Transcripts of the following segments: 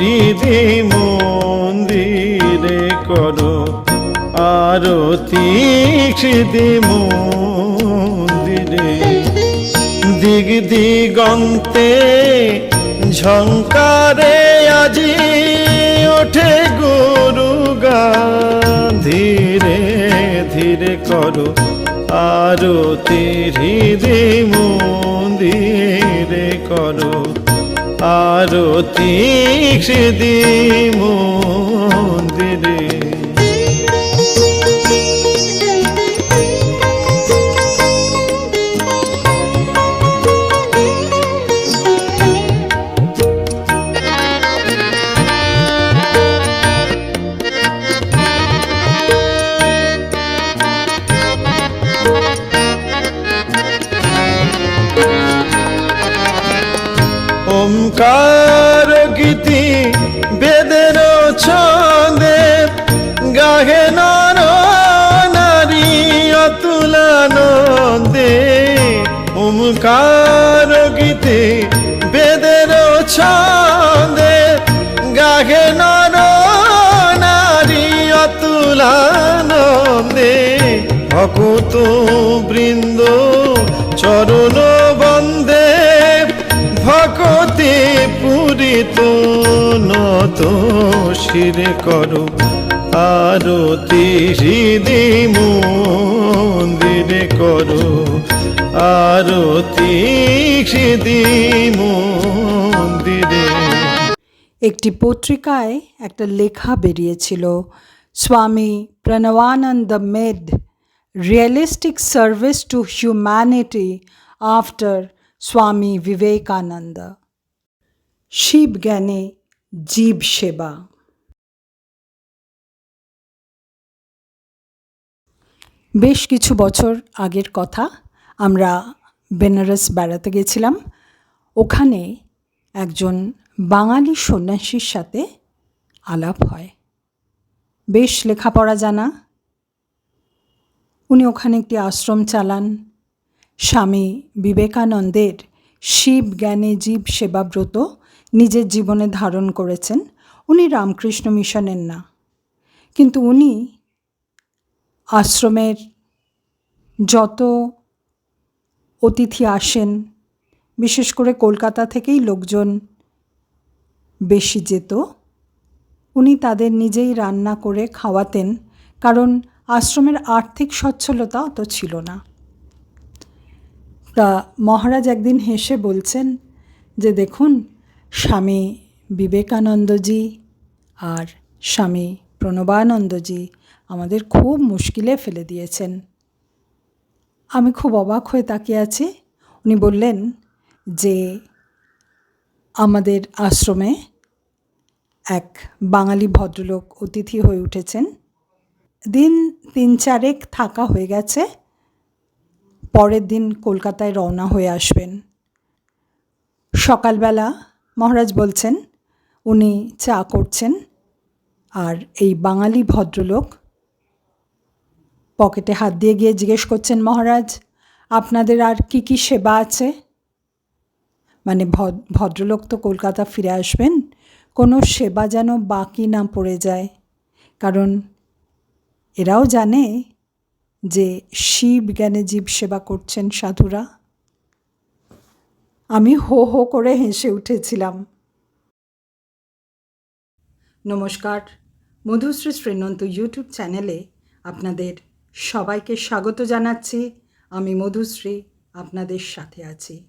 হৃদি মন্দিরে করো আরতি হৃদি মন্দিরে দিগন্তে ঝঙ্কারে আজি ওঠে গুরু গান। ধীরে ধীরে করো আরতি হৃদি মন্দিরে করো আরতি হৃদি মন্দিরে। ভকত বৃন্দ চরণ বন্দে ভকতে পূরিত নত শিরে করো আরতি হৃদি মন্দিরে করো আরতি হৃদি মন্দিরে। একটি পত্রিকায় একটা লেখা বেরিয়েছিল, Swami Pranabananda made realistic service to humanity after Swami Vivekananda Shiva জ্ঞানে জীব সেবা বেশ কিছু বছর আগের কথা, আমরা বেনারস বেড়াতে গেছিলাম। ওখানে একজন বাঙালি সন্ন্যাসীর সাথে আলাপ হয়। বেশ লেখাপড়া জানা উনি ওখানে একটি আশ্রম চালান। স্বামী বিবেকানন্দের শিব জ্ঞানে জীব সেবাব্রত নিজের জীবনে ধারণ করেছেন। উনি রামকৃষ্ণ মিশনের না। কিন্তু উনি আশ্রমের যত অতিথি আসেন, বিশেষ করে কলকাতা থেকেই লোকজন বেশি যেত, উনি তাদের নিজেই রান্না করে খাওয়াতেন। কারণ আশ্রমের আর্থিক সচ্ছলতা অত ছিল না। তা মহারাজ একদিন হেসে বলছেন যে দেখুন, স্বামী বিবেকানন্দজি আর স্বামী প্রণবানন্দজি আমাদের খুব মুশকিলে ফেলে দিয়েছেন। আমি খুব অবাক হয়ে তাকিয়ে আছি। উনি বললেন যে আমাদের আশ্রমে এক বাঙালি ভদ্রলোক অতিথি হয়ে উঠেছেন। দিন তিন চারেক থাকা হয়ে গেছে। পরের দিন কলকাতায় রওনা হয়ে আসবেন। সকালবেলা মহারাজ বলছেন, উনি চা করছেন আর এই বাঙালি ভদ্রলোক পকেটে হাত দিয়ে গিয়ে জিজ্ঞেস করছেন, মহারাজ, আপনাদের আর কি কি সেবা আছে? মানে ভদ- ভদ্রলোক তো কলকাতা ফিরে আসবেন, কোনো সেবা যেন বাকি না পড়ে যায়। কারণ এরাও জানে যে শিব জ্ঞানে জীব সেবা করছেন সাধুরা। আমি হো হো করে হেসে উঠেছিলাম। নমস্কার। মধুশ্রী শ্রীনন্ত ইউটিউব চ্যানেলে আপনাদের সবাইকে স্বাগত জানাচ্ছি। আমি মধুশ্রী, আপনাদের সাথে আছি।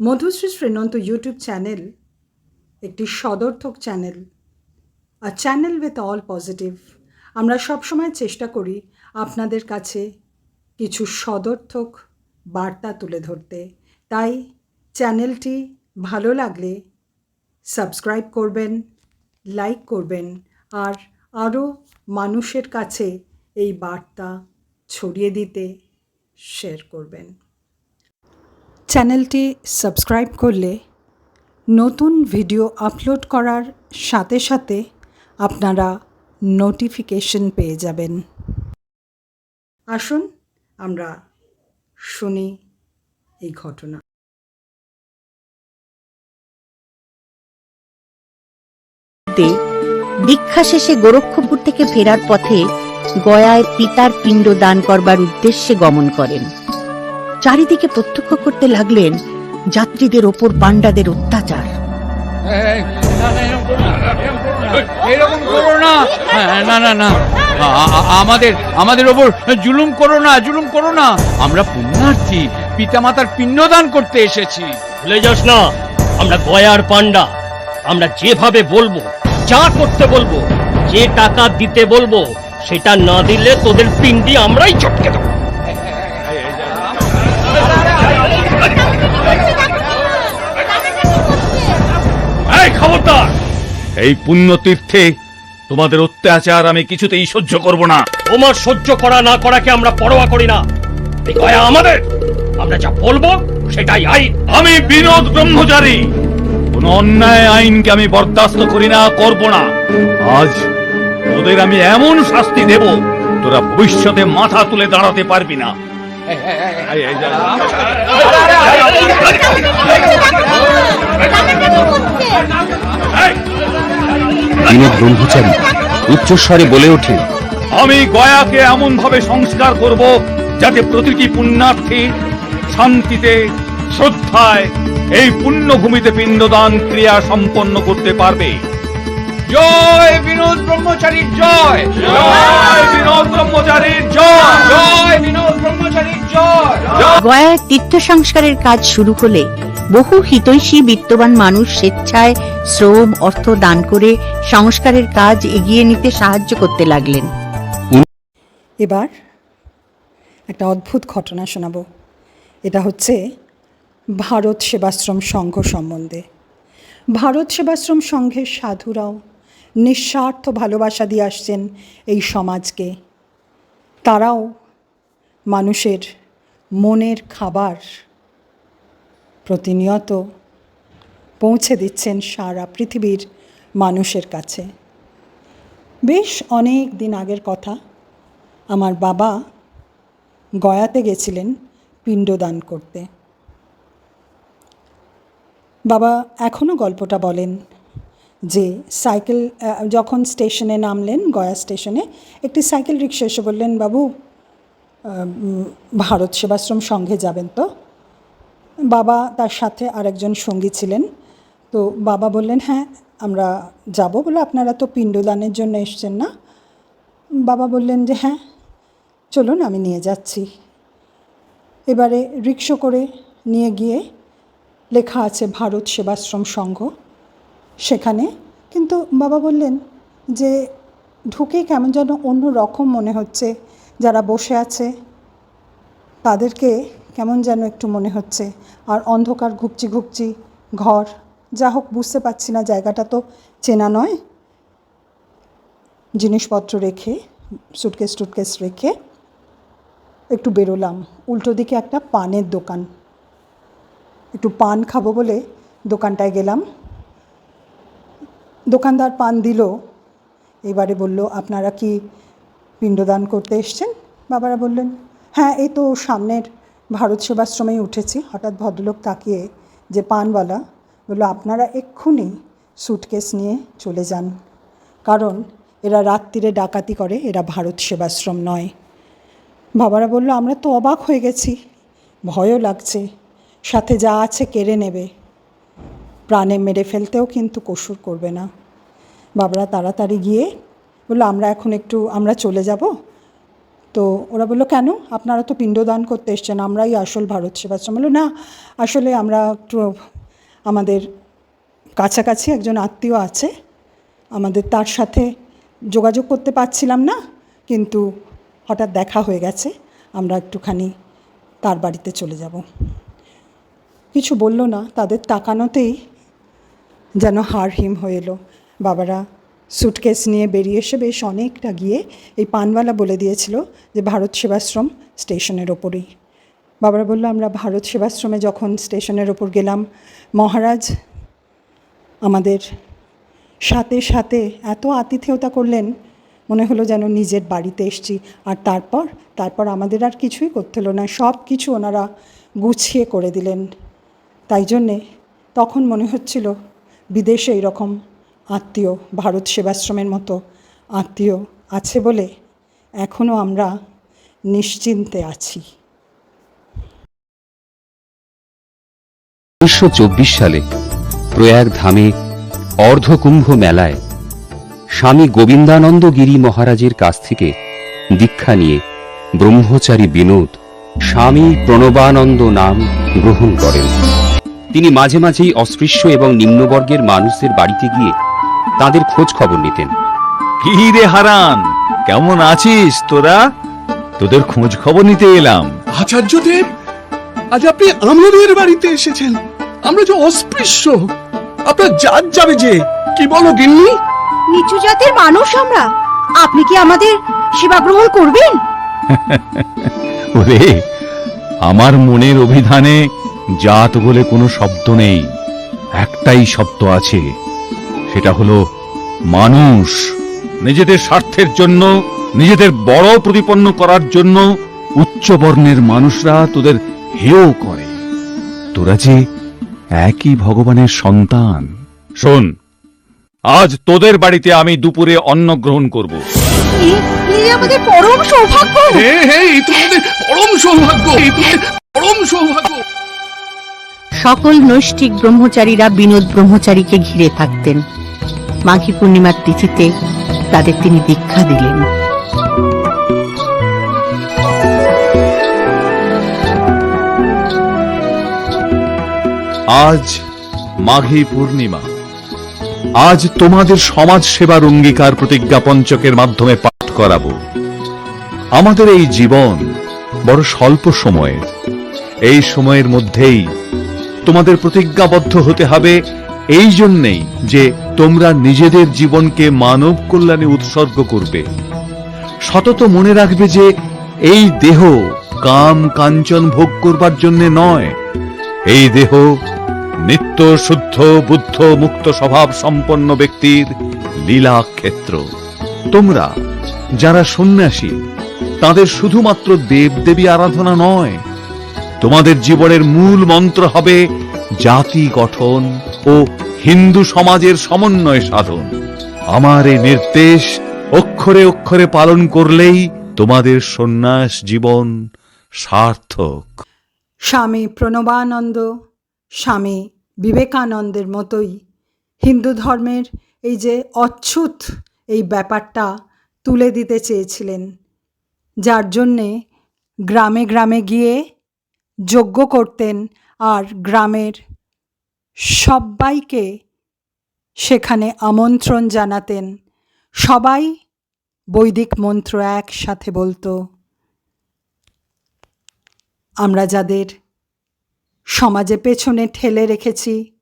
মধুশ্রী শ্রীনন্ত ইউটিউব চ্যানেল একটি সদর্থক channel. A channel with all positive আমরা সবসময় চেষ্টা করি আপনাদের কাছে কিছু সদর্থক বার্তা তুলে ধরতে। তাই চ্যানেলটি ভালো লাগলে সাবস্ক্রাইব করবেন, লাইক করবেন আর আরও মানুষের কাছে এই বার্তা ছড়িয়ে দিতে শেয়ার করবেন। চ্যানেলটি সাবস্ক্রাইব করলে নতুন ভিডিও আপলোড করার সাথে সাথে আপনারা নোটিফিকেশন পেয়ে যাবেন। আসুন আমরা শুনি এই ঘটনা। দীক্ষা শেষে গোরক্ষপুর থেকে ফেরার পথে গয়ায় পিতার পিণ্ড দান করবার উদ্দেশ্যে গমন করেন। চারিদিকে প্রত্যক্ষ করতে লাগলেন যাত্রীদের ওপর পাণ্ডাদের অত্যাচার। এরকম করো না, না হ্যাঁ, না না না। আমাদের আমাদের ওপর জুলুম করো না জুলুম করো না। আমরা পুণ্যার্থী পিতামাতার পিণ্ডদান করতে এসেছি। ভুলে যাস না আমরা গয়ার পান্ডা আমরা যেভাবে বলব যা করতে বলব যে টাকা দিতে বলব সেটা না দিলে তোদের পিন্ডি আমরাই চটকে দেবো। এই পুণ্যতীর্থে তোমাদের অত্যাচার আমি কিছুতেই সহ্য করব না তোমার সহ্য করা না করাকে আমরা পরোয়া করি না আমাদের আমরা যা বলব সেটাই আইন আমি বিনোদ ব্রহ্মচারী কোন অন্যায় আইনকে আমি বরদাস্ত করি না করব না আজ তোদের আমি এমন শাস্তি দেব তোরা ভবিষ্যতে মাথা তুলে দাঁড়াতে পারবি না এই, বিনোদ ব্রহ্মচারী উচ্চস্বরে বলে ওঠে, আমি গয়াকে এমন ভাবে সংস্কার করব যাতে প্রতিটি পুণ্যার্থী শান্তিতে, শ্রদ্ধায় এই পুণ্যভূমিতে পিণ্ডদান ক্রিয়া সম্পন্ন করতে পারবে। জয় বিনোদ ব্রহ্মচারীর জয়। জয় বিনোদ ব্রহ্মচারীর জয়। জয় বিনোদ ব্রহ্মচারীর জয়। গয়ায় তীর্থ সংস্কারের কাজ শুরু হলে বহু হিতৈষী বিত্তবান মানুষ স্বেচ্ছায় শ্রম অর্থ দান করে সংস্কারের কাজ এগিয়ে নিতে সাহায্য করতে লাগলেন। এবার একটা অদ্ভুত ঘটনা শোনাব। এটা হচ্ছে ভারত সেবাশ্রম সংঘ সম্বন্ধে। ভারত সেবাশ্রম সংঘের সাধুরাও নিঃস্বার্থ ভালোবাসা দিয়ে আসছেন এই সমাজকে। তারাও মানুষের মনের খাবার প্রতিনিয়ত পৌঁছে দিচ্ছেন সারা পৃথিবীর মানুষের কাছে। বেশ অনেক দিন আগের কথা, আমার বাবা গয়াতে গেছিলেন পিণ্ডদান করতে। বাবা এখনও গল্পটা বলেন যে সাইকেল যখন স্টেশনে নামলেন, গয়া স্টেশনে, একটি সাইকেল রিক্সা এসে বললেন, বাবু ভারত সেবাশ্রম সংঘে যাবেন তো? বাবা তার সাথে আরেকজন সঙ্গী ছিলেন। তো বাবা বললেন হ্যাঁ আমরা যাব বলে আপনারা তো পিণ্ডদানের জন্য এসছেন না? বাবা বললেন যে হ্যাঁ চলুন, আমি নিয়ে যাচ্ছি। এবারে রিক্সো করে নিয়ে গিয়ে লেখা আছে, ভারত সেবাশ্রম সংঘ সেখানে। কিন্তু বাবা বললেন যে, ঢুকে কেমন যেন অন্য রকম মনে হচ্ছে। যারা বসে আছে, তাদেরকে কেমন যেন একটু মনে হচ্ছে। আর অন্ধকার ঘুপচি ঘুপচি, ঘর, যা হোক বুঝতে পারছি না, জায়গাটা তো চেনা নয়। জিনিসপত্র রেখে সুটকেস টুটকেস রেখে একটু বেরোলাম। উল্টো দিকে একটা পানের দোকান। একটু পান খাব বলে দোকানটায় গেলাম। দোকানদার পান দিল। এবারে বলল, আপনারা কি পিণ্ডদান করতে এসছেন? বাবারা বললেন হ্যাঁ এই তো সামনের ভারত সেবাশ্রমেই উঠেছি। হঠাৎ ভদ্রলোক তাকিয়ে যে পানওয়ালা, বলল, আপনারা এক্ষুনি সুটকেস নিয়ে চলে যান, কারণ এরা রাত্রিরে ডাকাতি করে, এরা ভারত সেবাশ্রম নয়। বাবারা বলল, আমরা তো অবাক হয়ে গেছি, ভয়ও লাগছে, সাথে যা আছে কেড়ে নেবে। প্রাণে মেরে ফেলতেও কিন্তু কসুর করবে না। বাবারা তাড়াতাড়ি গিয়ে বলল, আমরা এখন একটু, আমরা চলে যাব? তো ওরা বলল, কেন? আপনারা তো পিণ্ডদান করতে এসছেন, আমরাই আসল ভারত সেবাশ্রম বলল, না, আসলে আমরা একটু আমাদের কাছাকাছি একজন আত্মীয় আছে, আমাদের তার সাথে যোগাযোগ করতে পারছিলাম না, কিন্তু হঠাৎ দেখা হয়ে গেছে, আমরা একটুখানি তার বাড়িতে চলে যাব। কিছু বলল না, তাদের তাকানোতেই যেন হাড় হিম হয়ে এলো। বাবারা সুটকেস নিয়ে বেরিয়ে এসে বেশ অনেকটা গিয়ে এই পানওয়ালা বলে দিয়েছিল যে ভারত সেবাশ্রম স্টেশনের ওপরেই। বাবারা বলল, আমরা ভারত সেবাশ্রমে যখন স্টেশনের ওপর গেলাম, মহারাজ আমাদের সাথে সাথে এত আতিথেয়তা করলেন, মনে হলো যেন নিজের বাড়িতে এসছি। আর তারপর তারপর আমাদের আর কিছুই করতে হলো না, সব কিছু ওনারা গুছিয়ে করে দিলেন। তাই জন্যে তখন মনে হচ্ছিল বিদেশে এরকম আত্মীয়, ভারত সেবাশ্রমের মতো আত্মীয় আছে বলে এখনও আমরা নিশ্চিন্তে আছি। উনিশশো সালে প্রয়াগ ধামে অর্ধকুম্ভ মেলায় স্বামী গোবিন্দানন্দ গিরি মহারাজের কাছ থেকে দীক্ষা নিয়ে ব্রহ্মচারী বিনোদ স্বামী প্রণবানন্দ নাম গ্রহণ করেন। তিনি মাঝে মাঝেই অস্পৃশ্য এবং নিম্নবর্গের মানুষদের বাড়িতে গিয়ে তাদের খোঁজ খবর নিতেন। কি রে হারান? কেমন আছিস তোরা? তোদের খোঁজ খবর নিতে এলাম। আচার্যদেব আজ আপনি আমাদের বাড়িতে এসেছেন। আমরা যে অস্পৃশ্য আপনার জাত যাবে যে কি বলো গিন্নি? নিচু জাতের মানুষ আমরা। আপনি কি আমাদের সেবা গ্রহণ করবেন? ওরে আমার মনের অভিধানে জাত বলে কোনো শব্দ নেই। একটাই শব্দ আছে। সেটা হলো মানুষ। নিজেদের স্বার্থের জন্য নিজেদের বড় প্রতিপন্ন করার জন্য উচ্চ বর্ণের মানুষরা তোদের হেয় করে। তোরা যে একই ভগবানের সন্তান। শোন আজ তোদের বাড়িতে আমি দুপুরে অন্ন গ্রহণ করব। আমাদের পরম সৌভাগ্য। এই তোমাদের পরম সৌভাগ্য এই তোমাদের পরম সৌভাগ্য। সকল নৈষ্ঠিক ব্রহ্মচারীরা বিনোদ ব্রহ্মচারীকে ঘিরে থাকতেন। মাঘী পূর্ণিমার তিথিতে তাদের তিনি দীক্ষা দিলেন। আজ মাঘী পূর্ণিমা। আজ তোমাদের সমাজ সেবার অঙ্গীকার প্রতিজ্ঞা পঞ্চকের মাধ্যমে পাঠ করাবো। আমাদের এই জীবন বড় স্বল্প সময়ের। এই সময়ের মধ্যেই তোমাদের প্রতিজ্ঞাবদ্ধ হতে হবে এই জন্যেই যে তোমরা নিজেদের জীবনকে মানব কল্যাণে উৎসর্গ করবে। সতত মনে রাখবে যে এই দেহ কাম কাঞ্চন ভোগ করবার জন্যে নয়। এই দেহ নিত্য শুদ্ধ, বুদ্ধ, মুক্ত স্বভাব সম্পন্ন ব্যক্তির লীলা ক্ষেত্র তোমরা যারা সন্ন্যাসী, তাদের শুধুমাত্র দেবদেবী আরাধনা নয় তোমাদের জীবনের মূল মন্ত্র হবে জাতি গঠন ও হিন্দু সমাজের সমন্বয় সাধন। আমার এই নির্দেশ অক্ষরে অক্ষরে পালন করলেই তোমাদের সন্ন্যাস জীবন সার্থক। স্বামী প্রণবানন্দ, স্বামী বিবেকানন্দের মতোই হিন্দু ধর্মের এই যে অচ্যুত এই ব্যাপারটা তুলে দিতে চেয়েছিলেন, যার জন্যে গ্রামে গ্রামে গিয়ে যজ্ঞ করতেন আর গ্রামের সবাইকে সেখানে আমন্ত্রণ জানাতেন। সবাই বৈদিক মন্ত্র একসাথে বলতো। আমরা যাদের সমাজে পেছনে ঠেলে রেখেছি,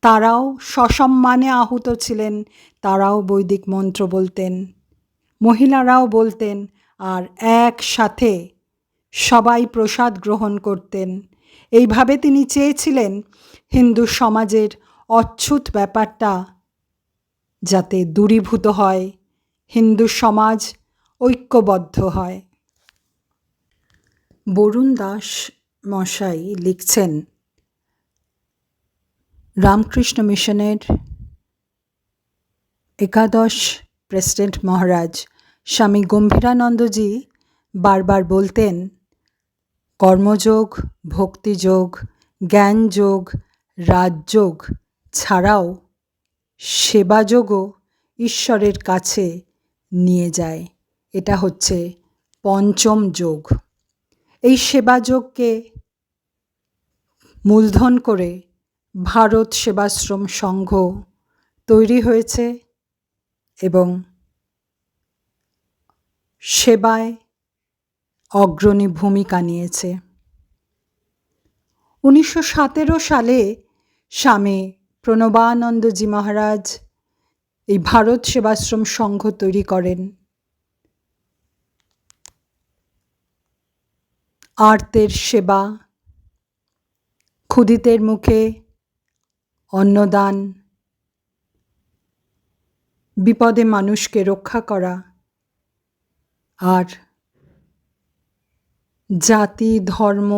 তারাও সসম্মানে আহুত ছিলেন, তারাও বৈদিক মন্ত্র বলতেন, মহিলারাও বলতেন, আর একসাথে সবাই প্রসাদ গ্রহণ করতেন। এইভাবে তিনি চেয়েছিলেন হিন্দু সমাজের অচ্ছুত ব্যাপারটা যাতে দূরীভূত হয়, হিন্দু সমাজ ঐক্যবদ্ধ হয়। বরুণ দাস মশাই লিখছেন, রামকৃষ্ণ মিশনের একাদশ প্রেসিডেন্ট মহারাজ স্বামী গম্ভীরানন্দজি বারবার বলতেন কর্মযোগ, ভক্তিযোগ, জ্ঞানযোগ, রাজযোগ ছাড়াও সেবাযোগও ঈশ্বরের কাছে নিয়ে যায়। এটা হচ্ছে পঞ্চম যোগ। এই সেবাযোগকে মূলধন করে ভারত সেবাশ্রম সংঘ তৈরি হয়েছে এবং সেবায় অগ্রণী ভূমিকা নিয়েছে। উনিশশো সতেরো সালে স্বামী প্রণবানন্দজি মহারাজ এই ভারত সেবাশ্রম সংঘ তৈরি করেন। আর্তের সেবা, ক্ষুদিতের মুখে অন্নদান, বিপদে মানুষকে রক্ষা করা আর জাতি, ধর্ম,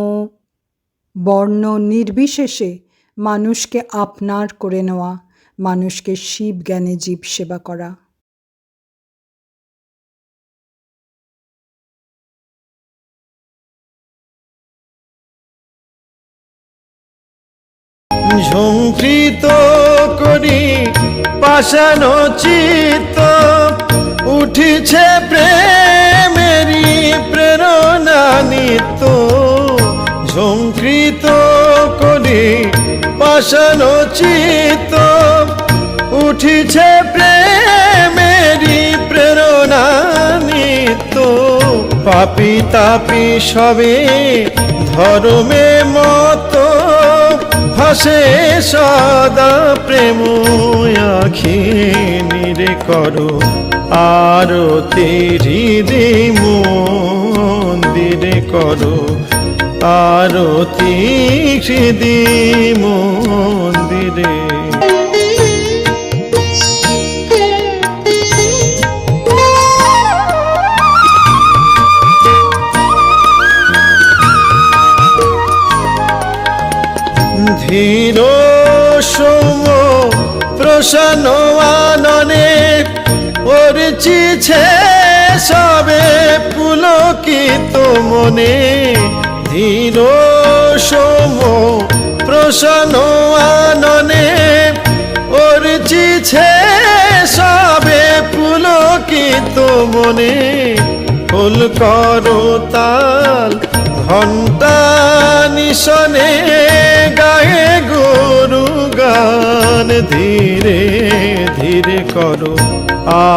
বর্ণ নির্বিশেষে মানুষকে আপনার করে নেওয়া, মানুষকে শিব জ্ঞানে জীব সেবা করা। ঝঙ্কৃত করি পাশানো চিত্ত, উঠিছে প্রেমেরি প্রেরণা নিত ঝঙ্কৃত করি পাশানো চিত। উঠিছে প্রেমেরি প্রেরণা নিত। পাপি তাপি সবে ধর্মে মতো ভাসে সদা প্রেম আখি নিরে করো আরতি হৃদি মন্দিরে করো আরতি হৃদি মন্দিরে পুলকিত মনে ধীর সোম প্রসন্ন আননে পরিচিছে সবে পুলকিত মনে। ফুল করো তাল ঘণ্টা নিশনে গায়ে গরু গান ধীরে ধীরে করো।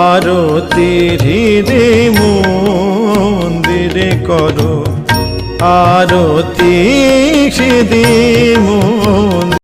আরতি হৃদে মন্দিরে করো। আরতি হৃদি মন্দিরে